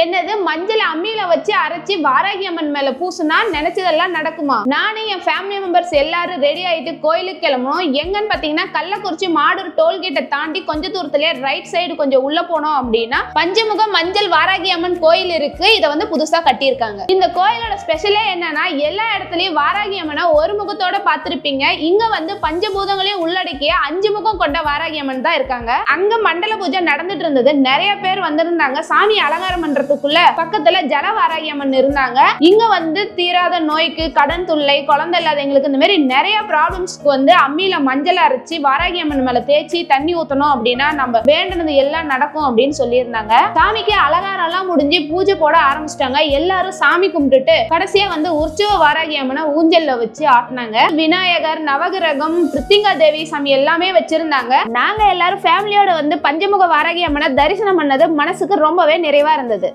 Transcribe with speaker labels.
Speaker 1: என்னது மஞ்சள் அம்மியில வச்சு அரைச்சி வாராகி அம்மன் மேல பூசுனா நினைச்சதெல்லாம் நடக்குமா? நானும் என் ஃபேமிலி மெம்பர்ஸ் எல்லாரும் ரெடி ஆயிட்டு கோயிலுக்கு கிளம்பணும் எங்கன்னு பாத்தீங்கன்னா கள்ளக்குறிச்சி மாடூர் டோல்கேட்டை தாண்டி கொஞ்ச தூரத்திலே ரைட் சைடு கொஞ்சம் உள்ள போனோம் அப்படின்னா பஞ்சமுகம் மஞ்சள் வாராகி அம்மன் கோயில் இருக்கு. இதை வந்து புதுசா கட்டியிருக்காங்க. இந்த கோயிலோட ஸ்பெஷலே என்னன்னா எல்லா இடத்துலயும் வாராகி அம்மனை ஒரு முகத்தோட பார்த்திருப்பீங்க. இங்க வந்து பஞ்சபூதங்களையும் உள்ளடக்கிய அஞ்சு முகம் கொண்ட வாராகி அம்மன் தான் இருக்காங்க. அங்க மண்டல பூஜை நடந்துட்டு இருந்தது. நிறைய பேர் வந்திருந்தாங்க. சாமி அலங்காரம் பண்றதுக்குள்ள பக்கத்துல ஜல வாராகி அம்மன் இருந்தாங்க. இங்க வந்து தீராத நோய்க்கு கடன் தொல்லை குழந்தை இல்லாதவங்களுக்கு இந்த மாதிரி நிறைய ப்ராப்ளம்ஸ்க்கு வந்து அம்மியில மஞ்சள் அரைச்சி வாராகி அம்மன் மேல தேய்ச்சி தண்ணி ஊத்தணும் அப்படின்னா நம்ம வேண்டினது எல்லாம் நடக்கும் அப்படின்னு சொல்லியிருந்தாங்க. சாமிக்கு அலங்காரம் எல்லாம் முடிஞ்சு பூஜை போட ஆரம்பிச்சிட்டாங்க. எல்லாரும் சாமி கும்பிட்டுட்டு கடைசியா வந்து உற்சவ வாராகி அம்மனை ஊஞ்சல்ல வச்சு ஆட்டினாங்க. விநாயகர் நவகிரகம் பிருத்திங்கா தேவி சாமி எல்லாமே வச்சிருந்தாங்க. நாங்க எல்லாரும் ஃபேமிலியோட வந்து பஞ்சமுக வாராகி அம்மனை தரிசனம் பண்ணது மனசுக்கு ரொம்பவே நிறைவா இருந்தது.